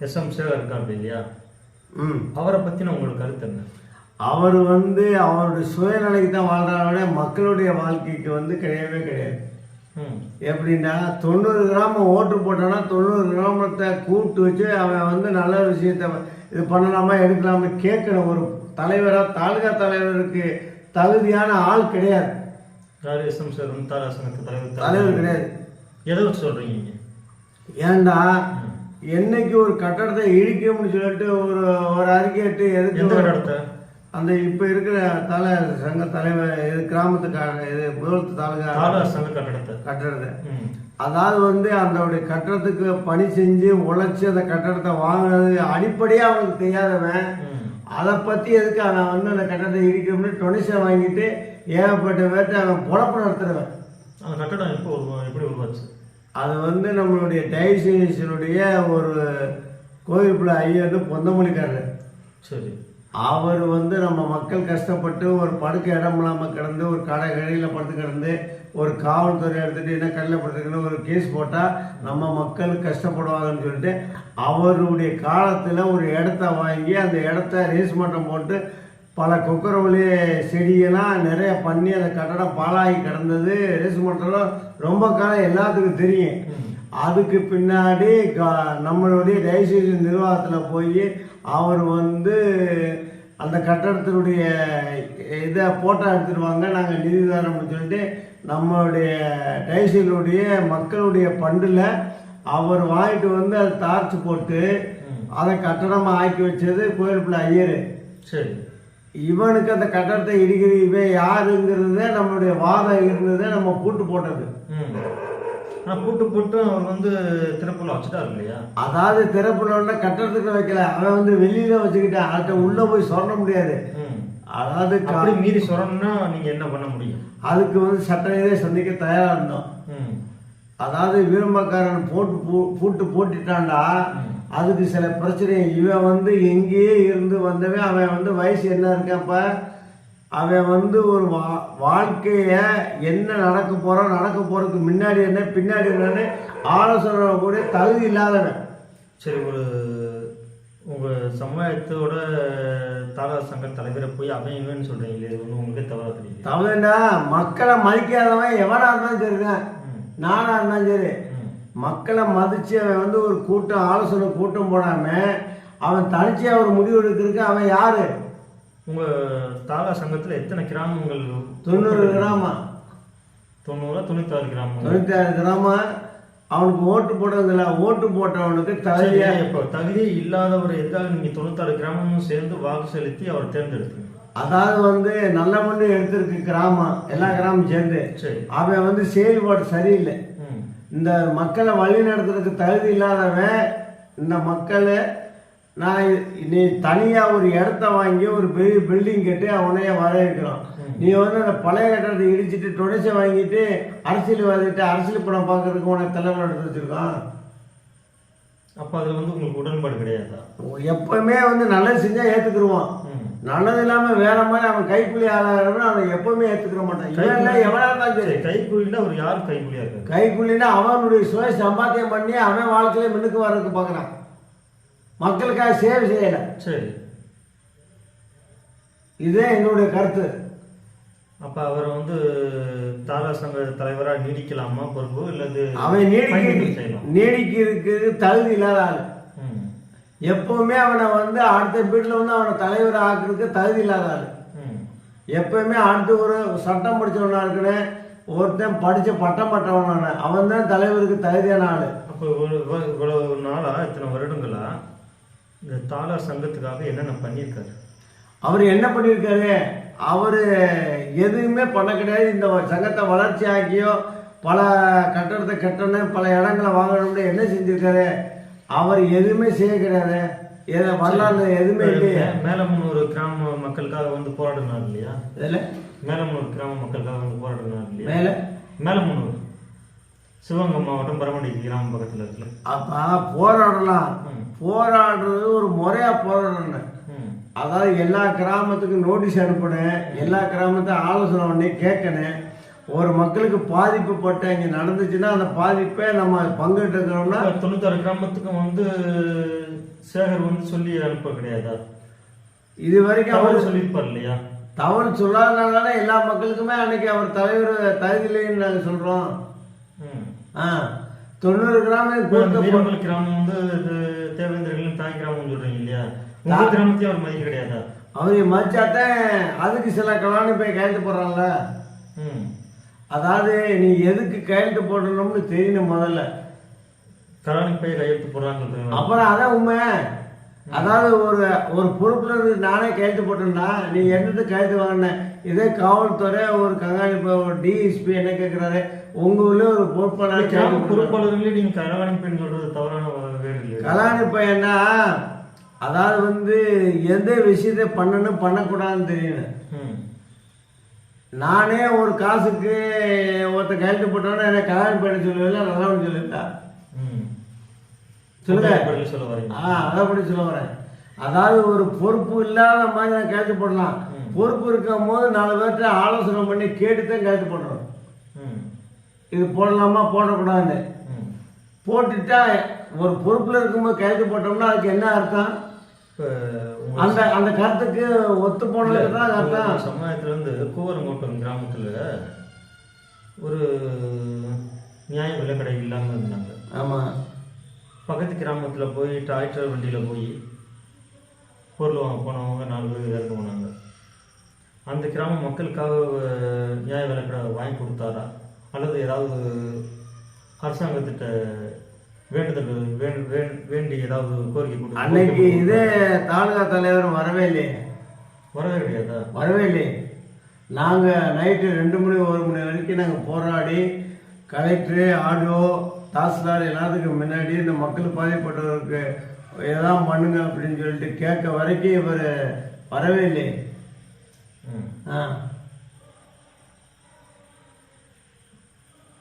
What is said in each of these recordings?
S M Sekar இருக்கார் இல்லையா? ம். அவரை பத்தின உங்களுக்கு கருத்து என்ன? அவர் வந்து அவருடைய சுயநிலைக்கு தான் வாழ்றாரோட மக்களுடைய வாழ்க்கைக்கு வந்து கிடையவே கிடையாது. ம். எப்படின்னா தொண்ணூறு கிராமம் ஓட்டு போட்டான்னா தொண்ணூறு கிராமத்தை கூப்பிட்டு வச்சு அவன் வந்து நல்ல விஷயத்த இது பண்ணலாமா எடுக்கலாமா கேட்கணும் ஒரு தலைவராக தாலுகா தலைவருக்கு தகுதியான ஆள் கிடையாது. தலைவர் தலைவர் கிடையாது. எதை வச்சு சொல்றீங்க நீங்க? என்னைக்கு ஒரு கட்டடத்தை இடிக்கணும்னு சொல்லிட்டு ஒரு ஒரு அறிக்கையிட்டு எதுக்கு அந்த இப்போ இருக்கிற தலை சங்க தலைவர் இது கிராமத்துக்கார இது முதல் தாலுகா கட்டடத்தை. கட்டடத்தை. அதாவது வந்து அந்த கட்டடத்துக்கு பணி செஞ்சு உழைச்சி அந்த கட்டடத்தை வாங்கினது அடிப்படையாக அவனுக்கு தெரியாதவன். அதை பற்றி எதுக்கு அவன் வந்து அந்த கட்டடத்தை இடிக்கணும்னு டொனேஷன் வாங்கிட்டு ஏகப்பட்ட பேர்ட்ட அவன் பொழப்பு நடத்துறவன். அந்த கட்டடம் எப்போ எப்படி உருவாச்சு? அது வந்து நம்மளுடைய டைசனுடைய ஒரு கோயிலுக்குள்ள ஐயர் பொந்தமொழிக்காரர் சரி. அவர் வந்து நம்ம மக்கள் கஷ்டப்பட்டு ஒரு படுக்க இடம் இல்லாமல் கிடந்து ஒரு கடை கடையில் படுத்து கிடந்து ஒரு காவல்துறை எடுத்துட்டு என்ன கடையில் படுத்துக்கணும் ஒரு கேஸ் போட்டால் நம்ம மக்கள் கஷ்டப்படுவாங்கன்னு சொல்லிட்டு அவருடைய காலத்தில் ஒரு இடத்த வாங்கி அந்த இடத்த ரேஸ் மட்டம் போட்டு பல கொக்கரவழி செடியெல்லாம் நிறைய பண்ணி அந்த கட்டடம் பாழாகி கிடந்தது. ரேஸ் மட்டம்லாம் ரொம்ப காலம் எல்லாத்துக்கும் தெரியும். அதுக்கு பின்னாடி க- நம்மளுடைய டைசேஷன் நிர்வாகத்தில் போய் அவர் வந்து அந்த கட்டடத்தினுடைய இதை போட்டோ எடுத்துட்டு வாங்க நாங்கள் நிதி தரோம்னு சொல்லிட்டு நம்மளுடைய டைசனுடைய மக்களுடைய பண்டில் அவர் வாங்கிட்டு வந்து அதை தார்ச்சு போட்டு அதை கட்டடமாக ஆக்கி வச்சது கோயிலுக்குள்ள ஐயர். சரி. இவனுக்கு அந்த கட்டடத்தை இடிக்கிற இவன் யாருங்கிறத நம்மளுடைய வாதம் இருந்ததை நம்ம கூட்டு போட்டது. ம். ஆனால் பூட்டு போட்டு அவர் வந்து திறப்புல வச்சுட்டாரு இல்லையா? அதாவது திறப்புல கட்டடத்துக்கு வைக்கல. அவன் வந்து வெளியில வச்சுக்கிட்டான். அவன்கிட்ட உள்ள போய் சொல்ல முடியாது. அதாவது அப்படி மீறி சொல்லணும்னா நீங்க என்ன பண்ண முடியும்? அதுக்கு வந்து சட்ட சந்திக்க தயாரா இருந்தோம். ம். அதாவது வீரம்பக்காரன் போட்டு பூட்டு போட்டுட்டான்டா. அதுக்கு சில பிரச்சனை இவன் வந்து எங்கேயே இருந்து வந்தவன் அவன் வந்து வயசு என்ன இருக்கப்ப அவன் வந்து ஒரு வா வாழ்க்கைய என்ன நடக்க போறோம் நடக்க போறதுக்கு முன்னாடி என்ன பின்னாடி என்னன்னு ஆலோசனை கூட தகுதி இல்லாதவன். சரி ஒரு உங்க சமுதாயத்தோட தாரா சங்க தலைவரை போய் அவன் இவன்னு சொல்றீங்களே இது வந்து உங்களுக்கே தவறா தெரியல தவறுண்டா மக்களை மதிக்காதவன் எவனா இருந்தாலும் சரிதான். ம். நானா இருந்தாலும் சரி. மக்களை மதிச்சு அவன் வந்து ஒரு கூட்டம் ஆலோசனை கூட்டம் போடாம அவன் தனிச்சையா ஒரு முடிவு எடுக்கிறதுக்கு அவன் யாரு? உங்க தாரா சங்கத்துல எத்தனை கிராமங்கள்? தொண்ணூறு கிராமம். தொண்ணூறா தொண்ணூத்தாறு கிராமங்கள் தொண்ணூத்தி ஆறு கிராமம். அவனுக்கு ஓட்டு போட்டதில்ல ஓட்டு போட்டவனுக்கு தகுதியா இப்போ தகுதியே இல்லாதவர் எதுக்காக நீங்க தொண்ணூத்தாறு கிராமமும் சேர்ந்து வாக்கு செலுத்தி அவர் தேர்ந்தெடுத்தீங்க? அதாவது வந்து நல்ல மண்ணு எடுத்திருக்கு கிராமம் எல்லா கிராமம் சேர்ந்து. சரி. அவன் வந்து செயல்பாடு சரியில்லை. இந்த மக்களை வழி நடத்துறதுக்கு தகுதி இல்லாதவன் இந்த மக்களை நான் நீ தனியாக ஒரு இடத்த வாங்கி ஒரு பெரிய பில்டிங் கட்டி அவனைய வரவேற்கிறோம். நீ வந்து அந்த பழைய கட்டடத்தை இடிச்சிட்டு டொனேஷை வாங்கிட்டு அரசியல்வாதிட்டு அரசியல் படம் பார்க்கறதுக்கு உனக்கு தலைவர் எடுத்து வச்சிருக்கான். அப்ப அதுல வந்து உங்களுக்கு உடன்பாடு கிடையாதா? எப்பவுமே வந்து நல்லது செஞ்சா ஏத்துக்கிருவான். ம் நல்லது இல்லாம வேற மாதிரி அவன் கைக்கூலி ஆளாகிறவன அவன் எப்பவுமே ஏத்துக்கிற மாட்டான். இல்லை எவனா இருந்தாலும் சரி. சரி கைக்கூலினா அவர் யார் கைக்கூலியா இருக்காரு கைக்கூலின்னா அவனுடைய சுய சம்பாத்தியம் பண்ணி அவன் வாழ்க்கையில முன்னுக்கு வர்றதுக்கு பார்க்கறான் மக்களுக்காக சேவை செய்யல. சரி. இதே என்னுடைய கருத்து. அப்ப அவர் வந்து தாரா சங்க தலைவரா நீடிக்கலாமா பொறுப்பு இல்லது அவன் நீடிக்க நீடிக்கிறதுக்கு தகுதி இல்லாத ஆள். எப்பவுமே அவனை வந்து அடுத்த வீட்டில் வந்து அவனை தலைவர் ஆக்குறதுக்கு தகுதி இல்லாத ஆள். ம். எப்பவுமே அடுத்து ஒரு சட்டம் படிச்சவனா இருக்கணும் ஒருத்தன் படிச்ச பட்டம் பட்டவனான அவன் தான் தலைவருக்கு தகுதியான ஆள். அப்போ இவ்வளவு நாளா இத்தனை வருடங்களா இந்த தாரா சங்கத்துக்காக என்னென்ன பண்ணியிருக்காரு? அவர் என்ன பண்ணியிருக்காரு? அவர் எதுவுமே பண்ண கிடையாது. இந்த சங்கத்தை வளர்ச்சி ஆக்கியோ பல கட்டடத்தை கட்டணும் பல இடங்களை வாங்கணும்னு என்ன செஞ்சிருக்காரு? அவர் எதுவுமே செய்ய கிடையாது எதை வரலாறு எதுவுமே இல்லையே. மேலமுன்னூர் கிராம மக்களுக்காக வந்து போராடினார் இல்லையா? இதில் மேலமுன்னூர் கிராம மக்களுக்காக வந்து போராடினார் இல்லையா? மேலே? மேலமுன்னூர் சிவகங்கை மாவட்டம் பரமடி கிராமம் பக்கத்துல இருக்குல்ல. அப்போ போராடலாம். போராடுறது ஒரு முறையாக போராடணும் அதாவது எல்லா கிராமத்துக்கும் நோட்டீஸ் அனுப்பணும் எல்லா கிராமத்தை ஆலோசனை பண்ணி கேட்கணும். ஒரு மக்களுக்கு பாதிப்பு பட்டு இங்கே நடந்துச்சுன்னா அந்த பாதிப்பை நம்ம பங்கிட்டு இருக்கிறோம்னா தொண்ணூத்தாறு கிராமத்துக்கும் வந்து சேகர் வந்து சொல்லி அனுப்ப கிடையாதா? இது வரைக்கும் அவர் சொல்லியிருப்பார் இல்லையா? தவறு சொல்லாதனால எல்லா மக்களுக்குமே அன்னைக்கு அவர் தலைவர் தகுதியில்லைன்னு நாங்கள் சொல்கிறோம். ஆ தொண்ணூறு கிராமம் வீரமல் கிராமம் வந்து இது தேவேந்திரர்களும் தாய் கிராமம் சொல்றீங்க இல்லையா? உங்க கிராமத்தையும் அவர் மதிக்க கிடையாதா? அவரை மதிச்சாத்தான் அதுக்கு சில கலாணி போய் கையெழுத்து போடுறான்ல. ம். அதாவது நீ எதுக்கு கையெழுத்து போடணும்னு தெரியணும் முதல்ல. கலாநிதி போய் கையெழுத்து போடுறான்னு சொல்றீங்க அப்புறம் அதான் உண்மை. அதாவது ஒரு ஒரு பொறுப்புல இருந்து நானே கையெழுத்து போட்டேன்னா நீ என்னது கையெழுத்து வாங்கின? இதே காவல்துறை ஒரு கண்காணிப்பு ஒரு டிஎஸ்பி என்ன கேட்குறாரு உங்க ஊர்ல ஒரு பொறுப்பாளர். பொறுப்பாளர்களே நீங்க கலாநிதின்னு சொல்றது தவறான வேறு இல்லையா கலாணி பையனா அதாவது வந்து எந்த விஷயத்தை பண்ணணும் பண்ணக்கூடாதுன்னு தெரியணும். நானே ஒரு காசுக்கு ஒருத்த கையெழுத்து போட்டோன்னா என்ன கல்யாணம் பண்ணி சொல்லுவில்ல நல்லவன் சொல்லிட்டா ம். சொல்லுங்க. சொல்ல வரீங்க? ஆ அதை படி சொல்ல வரேன். அதாவது ஒரு பொறுப்பு இல்லாத மாதிரி நான் கையெழுத்து போடலாம். பொறுப்பு இருக்கும் போது நாலு பேர்கிட்ட ஆலோசனை பண்ணி கேட்டு தான் கையெழுத்து போடணும். ம். இது போடலாமா போடக்கூடாதுன்னு. போட்டுட்டா ஒரு பொறுப்புல இருக்கும்போது கையெழுத்து போட்டோம்னா அதுக்கு என்ன அர்த்தம்? அந்த அந்த கருத்துக்கு ஒத்து போனதுக்கு தான் அர்த்தம் உங்க சமுதாயத்துல இருந்து கூவரங்கோட்டம் கிராமத்துல ஒரு நியாய விலைக்கடை இல்லாம இருந்தாங்க. ஆமா. பக்கத்து கிராமத்துல போய் டிராக்டர் வண்டியில போய் பொருள் வாங்க போனவங்க நாலு பேர் இறந்து போனாங்க. அந்த கிராம மக்களுக்காக நியாய விலைக்கடை வாங்கி கொடுத்தாரா? அல்லது ஏதாவது அரசாங்கத்திட்ட வேண்டுதல் வேண்- வேண்- வேண்டி ஏதாவது கோரிக்கை அன்னைக்கு இதே தாலுகா தலைவர் வரவே இல்லையே. வரவே கிடையாதா வரவே இல்லையே. நாங்கள் நைட்டு ரெண்டு மணி ஒரு மணி வரைக்கும் நாங்கள் போராடி கலெக்டரு ஆடியோ தாசில்தார் எல்லாத்துக்கும் முன்னாடி இந்த மக்கள் பாதிப்பட்டவருக்கு எதாவது பண்ணுங்க அப்படின்னு சொல்லிட்டு கேட்க வரைக்கும் இவர் வரவே இல்லை ம். ஆ.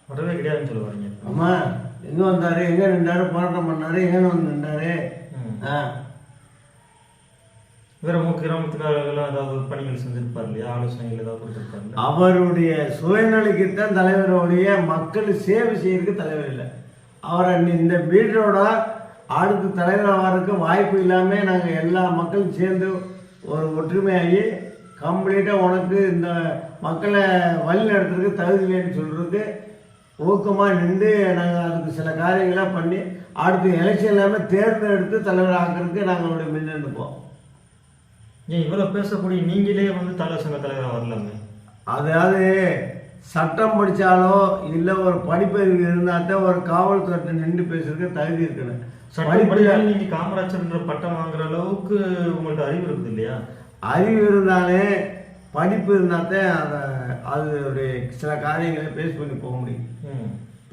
வரவே கிடையாதுன்னு சொல்ல வரீங்க ஆமாம் எங்கே வந்தார்? எங்கே நின்றாரு? போராட்டம் பண்ணாரு? எங்கே வந்து நின்றாரு. ஆ. வேற ஏதாவது பணிகள் செஞ்சிருப்பார் இல்லையா? ஆலோசனைகள் ஏதாவது கொடுத்துருப்பாரு அவருடைய சுயநலிக்குத்தான் தலைவருடைய மக்கள் சேவை செய்யறதுக்கு தலைவர் இல்லை. அவரை இந்த பீடரோட அடுத்த தலைவர் ஆகிறதுக்கு வாய்ப்பு இல்லாமல் நாங்கள் எல்லா மக்களும் சேர்ந்து ஒரு ஒற்றுமையாகி கம்ப்ளீட்டாக உனக்கு இந்த மக்களை வழி நடத்துறதுக்கு தகுதி இல்லைன்னு சொல்கிறதுக்கு ஊக்கமாக நின்று நாங்கள் அதுக்கு சில காரியங்களை பண்ணி அடுத்த எலெக்ஷன் இல்லாமல் தேர்ந்தெடுத்து தலைவர் ஆக்கிறதுக்கு நாங்களுடைய முன்னெடுப்போம் ஏன் இவ்வளவு பேசக்கூடிய நீங்களே வந்து தலை சங்க தலைவராக வரலாமே. அதாவது சட்டம் படிச்சாலோ இல்லை ஒரு படிப்பறிவு இருந்தால் தான் ஒரு காவல்துறை நின்று பேசுறதுக்கு தகுதி இருக்கணும் சட்டம் படிப்பு படிச்சாலும் நீங்க காமராஜர்ன்ற பட்டம் வாங்குற அளவுக்கு உங்கள்ட்ட அறிவு இருக்குது இல்லையா? அறிவு இருந்தாலே படிப்பு இருந்தால் தான் அதை அதனுடைய சில காரியங்களை பேஸ் பண்ணி போக முடியும்.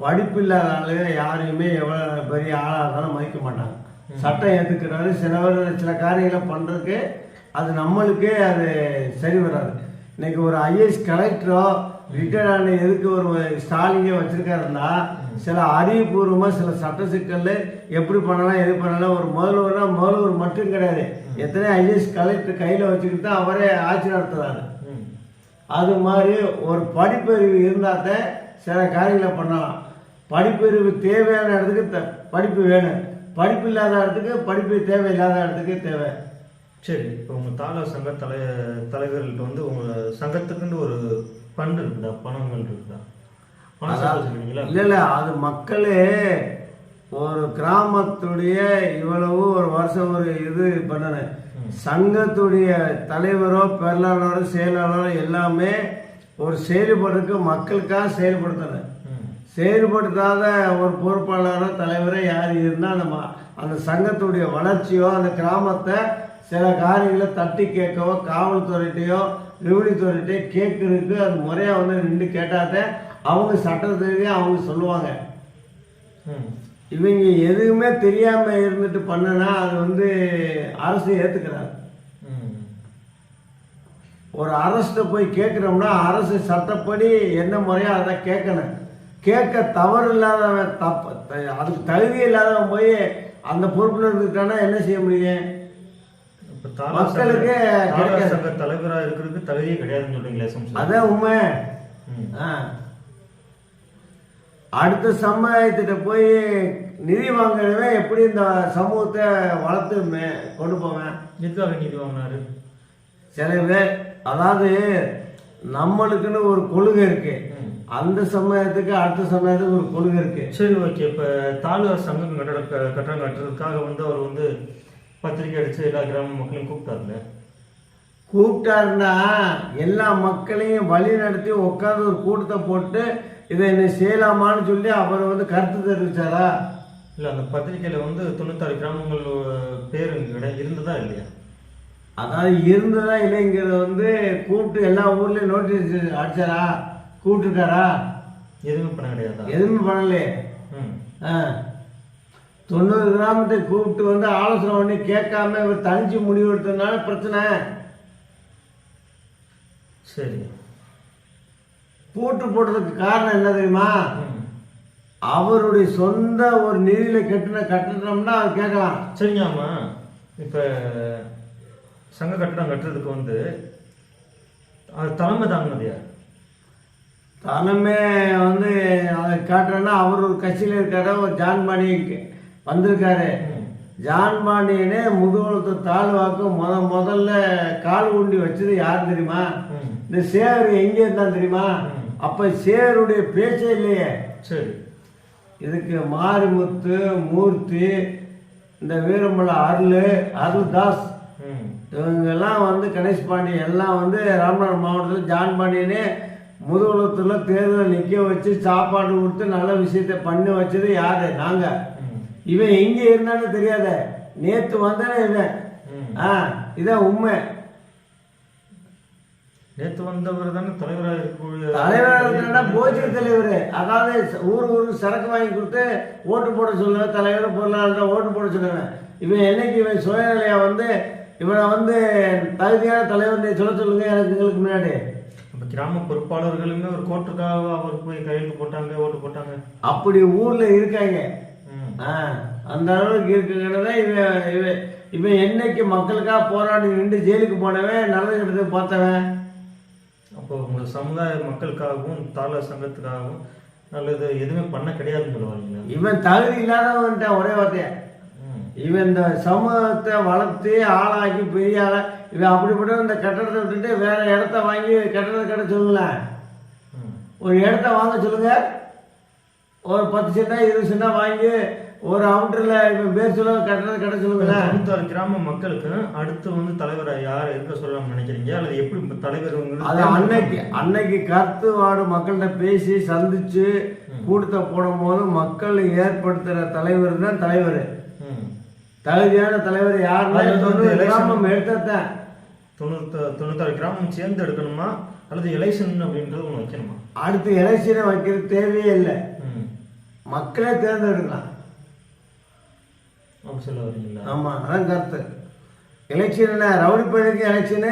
படிப்பு இல்லாத ஆளு யாரையுமே எவ்வளோ பெரிய ஆளாக இருந்தாலும் மதிக்க மாட்டாங்க. சட்டம் ஏற்றுக்கிறாரு சிலவர் சில காரியங்களை பண்ணுறதுக்கு அது நம்மளுக்கே அது சரி வராது. இன்னைக்கு ஒரு ஐஏஎஸ் கலெக்டரோ ரிட்டையர்ட் ஆன எதுக்கு ஒரு ஸ்டாலிங்கே வச்சிருக்காருன்னா சில அறிவுபூர்வமாக சில சட்ட சிக்கல்ல எப்படி பண்ணலாம் எது பண்ணலாம் ஒரு முதல்வர்னா முதல்வர் மட்டும் கிடையாது. எத்தனை ஐஏஎஸ் கலெக்டர் கையில் வச்சுக்கிட்டு அவரே ஆட்சி நடத்துறாரு. ம். அது மாதிரி ஒரு படிப்பறிவு இருந்தால் தான் சில காரியங்களை பண்ணலாம். படிப்பறிவு தேவையான இடத்துக்கு த- படிப்பு வேணும். படிப்பு இல்லாத இடத்துக்கு படிப்பு தேவையில்லாத இடத்துக்கு தேவை. சரி இப்போ உங்க தாலா சங்க தலை தலைவர்கள்ட்ட வந்து உங்க சங்கத்துக்குன்னு ஒரு ஃபண்ட் இருக்குதா? பணங்கள் இருக்குதா? இல்லை இல்லை அது மக்களே ஒரு கிராமத்துடைய இவ்வளவு ஒரு வருஷம் ஒரு இது பண்ணணும். சங்கத்துடைய தலைவரோ பொருளாளரோ செயலாளரோ எல்லாமே ஒரு செயல்படுறதுக்கு மக்களுக்காக செயல்படுத்தணும் ம். செயல்படுத்தாத ஒரு பொறுப்பாளரோ தலைவரோ யார் இருந்தால் அந்த ம- அந்த சங்கத்துடைய வளர்ச்சியோ அந்த கிராமத்தை சில காரியங்களை தட்டி கேட்கவோ காவல்துறையிட்டையோ ரெவன்யூத்துறையிட்டையோ கேட்கறதுக்கு அது முறையாக வந்து நின்று கேட்டாதான் அவங்க சட்டத்துக்கு அவங்க சொல்லுவாங்க. இவங்க எதுவுமே தெரியாம இருந்துட்டு பண்ணனா அது வந்து அரசு ஏத்துக்கிறாங்க ம். ஒரு அரசை போய் கேட்குறோம்னா அரசு சட்டப்படி என்ன முறையோ அதை கேட்கணும் கேட்க தவறு இல்லாதவன் தப்பு அதுக்கு தகுதி இல்லாதவன் போய் அந்த பொறுப்புல இருந்துட்டானா என்ன செய்ய முடியும் மக்களுக்கு சங்க- தாலா கிடைக்காது. சங்க தலைவரா இருக்கிறதுக்கு தகுதியே கிடையாதுன்னு சொல்றீங்களா அதான் உண்மை. ஆ. அடுத்த சமுதாயத்திட்ட போய் நிதி வாங்குறவன் எப்படி இந்த சமூகத்தை வளர்த்து மே கொண்டு போவேன்? எதுக்காக நீதி வாங்கினாரு. சில பேர் அதாவது நம்மளுக்குன்னு ஒரு கொள்கை இருக்கு. அந்த சமயத்துக்கு அடுத்த சமயத்துக்கு ஒரு கொள்கை இருக்கு. சரி ஓகே. இப்போ தாழ்வார் சங்கம் கட்டட கட்டடம் கட்டுறதுக்காக வந்து அவர் வந்து பத்திரிக்கை அடிச்சு எல்லா கிராம மக்களையும் கூப்பிட்டாருல கூப்பிட்டாருன்னா எல்லா மக்களையும் வழி நடத்தி உட்காந்து ஒரு கூட்டத்தை போட்டு இதை என்ன செய்யலாமான்னு சொல்லி அவர் வந்து கருத்து தெரிவிச்சாரா? இல்லை அந்த பத்திரிக்கையில் வந்து தொண்ணூத்தாறு கிராமங்கள் பேர் கிடை இருந்ததா இல்லையா? அதாவது இருந்ததா இல்லைங்கிறத வந்து கூப்பிட்டு எல்லா ஊர்லயும் நோட்டீஸ் அடிச்சாரா? கூப்பிட்டுருக்காரா? எதுவுமே பண்ண கிடையாதா? எதுவுமே பண்ணலையே. ஆ. தொண்ணூறு கிராமத்தை கூப்பிட்டு வந்து ஆலோசனை பண்ணி கேட்காம இவர் தனிச்சு முடிவு எடுத்ததுனால பிரச்சனை. சரி. பூட்டு போட்டதுக்கு காரணம் என்ன தெரியுமா? அவருடைய சொந்த ஒரு நிதியில கட்டின கட்டணம்னா அவர் கேட்கலாம். சரிங்க ஆமா. இப்போ சங்க கட்டடம் கட்டுறதுக்கு வந்து அது தலைமை தாங்கினது யார்? தலைமை வந்து அதை காட்டுறேன்னா அவர் ஒரு கட்சியில் இருக்காரு? ஒரு ஜான் பாண்டி வந்திருக்காரு. ம். ஜான் பாண்டியனே முதுகுளத்து தாழ்வாக்கு முத முதல்ல கால் ஊண்டி வச்சது யார் தெரியுமா? இந்த சேர் எங்கே இருந்தான் தெரியுமா. அப்ப சேருடைய பேச்சே இல்லையே. சரி. இதுக்கு மாரிமுத்து மூர்த்தி இந்த வீரமலை அருள் அருள்தாஸ் இவங்கெல்லாம் வந்து கணேஷ் பாண்டி எல்லாம் வந்து ராமநாதபுரம் மாவட்டத்தில் ஜான் பாண்டியனே முதுகுளத்தில் தேர்தல் நிற்க வச்சு சாப்பாடு கொடுத்து நல்ல விஷயத்தை பண்ணி வச்சது யாரு? நாங்க. ம். இவன் எங்கே இருந்தான்னு தெரியாத. நேற்று வந்தானே இவன். ஆ இதான் உண்மை. நேற்று வந்தவர் தானே தலைவராக இருக்கக்கூடிய தலைவராக இருக்கிறா போச்சு தலைவர். அதாவது ஊர் ஊருக்கு சரக்கு வாங்கி கொடுத்து ஓட்டு போட சொல்லுவேன் தலைவர் பொருளாளர் ஓட்டு போட சொல்லுவேன் இவன் என்னைக்கு இவன் சுயநிலையா வந்து இவனை வந்து தகுதியான தலைவர் சொல்ல சொல்லுங்க எனக்கு எங்களுக்கு முன்னாடி. அப்ப கிராம பொறுப்பாளர்களுமே ஒரு கோட்டுக்காக அவர் போய் கையெழுத்து போட்டாங்க ஓட்டு போட்டாங்க. அப்படி ஊர்ல இருக்காங்க. அந்த அளவுக்கு இருக்குங்கிறத இவன் இவன் இவன் என்னைக்கு மக்களுக்காக போராடி நின்று ஜெயிலுக்கு போனவன் நல்லது கெட்டது பார்த்தவன். அப்போ உங்க சமுதாய மக்களுக்காகவும் தாள சங்கத்துக்காகவும் நல்லது எதுவுமே பண்ண கிடையாதுன்னு சொல்ல வரீங்களா இவன் தகுதி இல்லாதவன்ட்டான் ஒரே வார்த்தைய? இவன் இந்த சமூகத்தை வளர்த்து ஆளாக்கி பெரிய ஆளா இவன் அப்படிப்பட்ட இந்த கட்டடத்தை விட்டுட்டு வேற இடத்த வாங்கி கட்டடத்தை கட்ட சொல்லுங்களேன். ஒரு இடத்த வாங்க சொல்லுங்க. ஒரு பத்து சென்டா இருபது சென்டா வாங்கி ஒரு அவுட்டர்ல இவன் பேர் சொல்ல கட்டடத்தை கட்ட சொல்லுங்களேன் தொண்ணூத்தாறு கிராம மக்களுக்கு அடுத்து வந்து தலைவரை யார் இருக்க சொல்லலாம்னு நினைக்கிறீங்க? அல்லது எப்படி இப்ப தலைவர் அது அன்னைக்கு அன்னைக்கு கருத்துவாடு மக்கள்கிட்ட பேசி சந்திச்சு கூட்டத்தை போடும்போது மக்கள் ஏற்படுத்துற தலைவர் தான் தலைவர். தகுதியான தலைவர் யாருன்னா கிராமம் எடுத்ததான் தொண்ணூத்த தொண்ணூத்தாறு கிராமம் சேர்ந்து எடுக்கணுமா அல்லது எலெக்ஷன் அப்படின்றது ஒன்று வைக்கணுமா? அடுத்து எலெக்ஷனை வைக்கிறது தேவையே இல்லை. ம். மக்களே தேர்ந்தெடுக்கலாம். அப்படி சொல்ல வரீங்களா ஆமா அதான் கருத்து. எலெக்ஷன் என்ன ரவுடி பையனுக்கு எலெக்ஷனு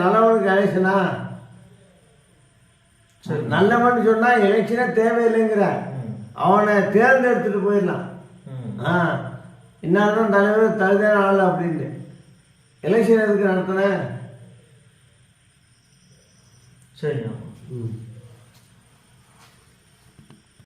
நல்லவனுக்கு எலெக்ஷனா? சரி. நல்லவன் சொன்னா எலெக்ஷனே தேவையில்லைங்கிற. அவனை தேர்ந்தெடுத்துட்டு போயிடலாம். ஆ இன்னாதான் தலைவர் தகுதியான ஆள் அப்படின்னு. எலெக்ஷன் எதுக்கு நடத்தினேன் சரி ஆமாம் ம்.